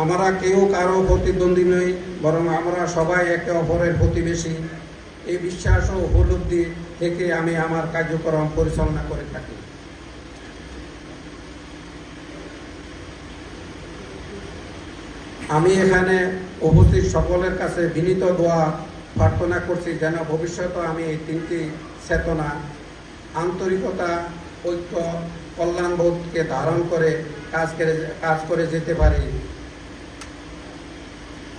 আমরা কেউ কারও প্রতিদ্বন্দ্বী নই, বরং আমরা সবাই একে অপরের প্রতিবেশী। এই বিশ্বাস ও উপলব্ধি থেকে আমি আমার কার্যক্রম পরিচালনা করে থাকি। আমি এখানে উপস্থিত সকলের কাছে বিনীত দোয়া প্রার্থনা করছি যেন ভবিষ্যতে আমি এই তিনটি চেতনা, আন্তরিকতা, ঐক্য, কল্যাণবোধকে ধারণ করে কাজ করে কাজ করে যেতে পারি।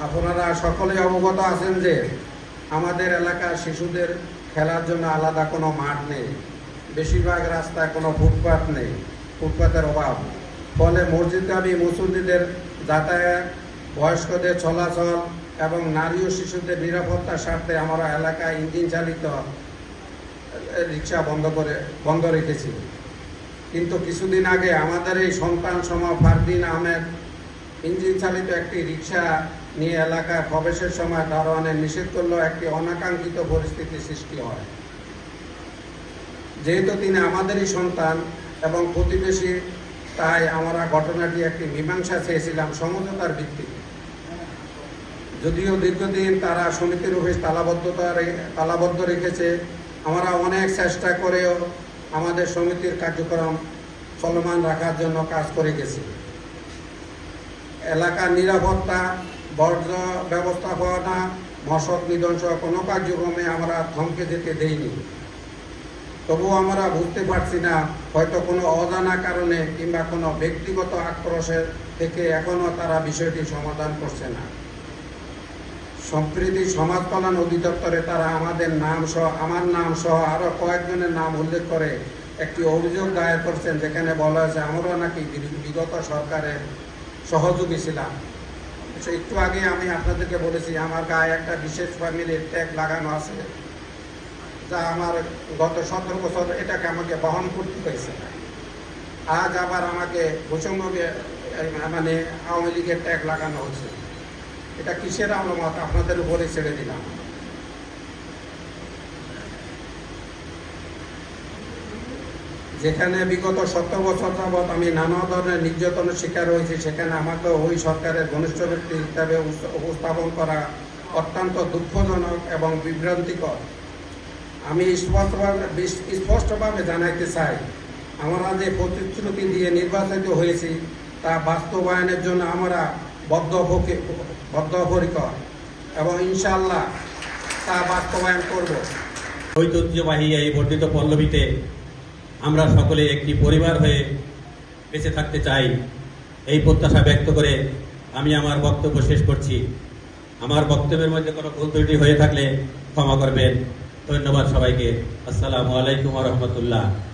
আপনারা সকলে অবগত আছেন যে আমাদের এলাকার শিশুদের খেলার জন্য আলাদা কোনো মাঠ নেই। বেশিরভাগ রাস্তায় কোনো ফুটপাথ নেই ফুটপাথের অভাব। ফলে মসজিদগামী মুসল্লিদের যাতায়াত, বয়স্কদের চলাচল এবং নারী ও শিশুদের নিরাপত্তার স্বার্থে আমরা এলাকায় ইঞ্জিন চালিত রিক্সা বন্ধ করে, বন্ধ রেখেছি। কিন্তু কিছুদিন আগে আমাদের এই সন্তান সম ফারদিন আহমেদ ইঞ্জিন চালিত একটি রিক্সা নিয়ে এলাকায় প্রবেশের সময় দারোয়ানের নিষেধ করলেও একটি অনাকাঙ্ক্ষিত পরিস্থিতি সৃষ্টি হয়। যেহেতু তিনি আমাদেরই সন্তান এবং প্রতিবেশী, তাই আমরা ঘটনাটি একটি মীমাংসা চেয়েছিলাম সমঝোতার ভিত্তিতে। যদিও দীর্ঘদিন তারা সমিতির অফিস তালাবদ্ধতা তালাবদ্ধ রেখেছে, আমরা অনেক চেষ্টা করেও আমাদের সমিতির কার্যক্রম চলমান রাখার জন্য কাজ করে গেছি। এলাকার নিরাপত্তা, বর্জ্য ব্যবস্থাপনা মশক নিধন সহ কোনো কার্যক্রমে আমরা থমকে যেতে দেইনি। তবুও আমরা বুঝতে পারছি না, হয়তো কোনো অজানা কারণে কিংবা কোনো ব্যক্তিগত আক্রোশের থেকে এখনও তারা বিষয়টি সমাধান করছে না। সম্প্রীতি সমাজ কল্যাণ অধিদপ্তরে তারা আমাদের নাম সহ, আমার নাম সহ আরও কয়েকজনের নাম উল্লেখ করে একটি অভিযোগ দায়ের করছেন, যেখানে বলা হয়েছে, আমরা নাকি বিগত সরকারের সহযোগী ছিলাম। একটু আগে আমি আপনাদেরকে বলেছি, আমার গায়ে একটা বিশেষ ফ্যামিলির ট্যাগ লাগানো আছে, যা আমার গত সতেরো বছর এটাকে আমাকে বহন করতে হয়েছে। আজ আবার আমাকে বৈষম্যকে মানে আওয়ামী লীগের ট্যাগ লাগানো হচ্ছে। এটা কিসের আলমত আপনাদের উপরে ছেড়ে দিলাম। যেখানে বিগত সত্তর বছর যাবৎ আমি নানা ধরনের নির্যাতনের শিকার হয়েছি, সেখানে আমাকে ওই সরকারের ঘনিষ্ঠ ব্যক্তি হিসাবে উপস্থাপন করা অত্যন্ত দুঃখজনক এবং বিভ্রান্তিকর। আমি স্পষ্টভাবে স্পষ্টভাবে জানাইতে চাই, আমরা যে প্রতিশ্রুতি দিয়ে নির্বাচিত হয়েছি, তা বাস্তবায়নের জন্য আমরা বদ্ধপরি- বদ্ধপরিকর এবং ইনশাল্লাহ তা বাস্তবায়ন করব। ঐতিহ্যবাহী এই বর্ধিত পল্লবীতে আমরা সকলে একটি পরিবার হয়ে বেঁচে থাকতে চাই। এই প্রত্যাশা ব্যক্ত করে আমি আমার বক্তব্য শেষ করছি। আমার বক্তব্যের মধ্যে কোনো ভুল ত্রুটি হয়ে থাকলে ক্ষমা করবেন। ধন্যবাদ সবাইকে। আসসালামু আলাইকুম রহমতুল্লাহ।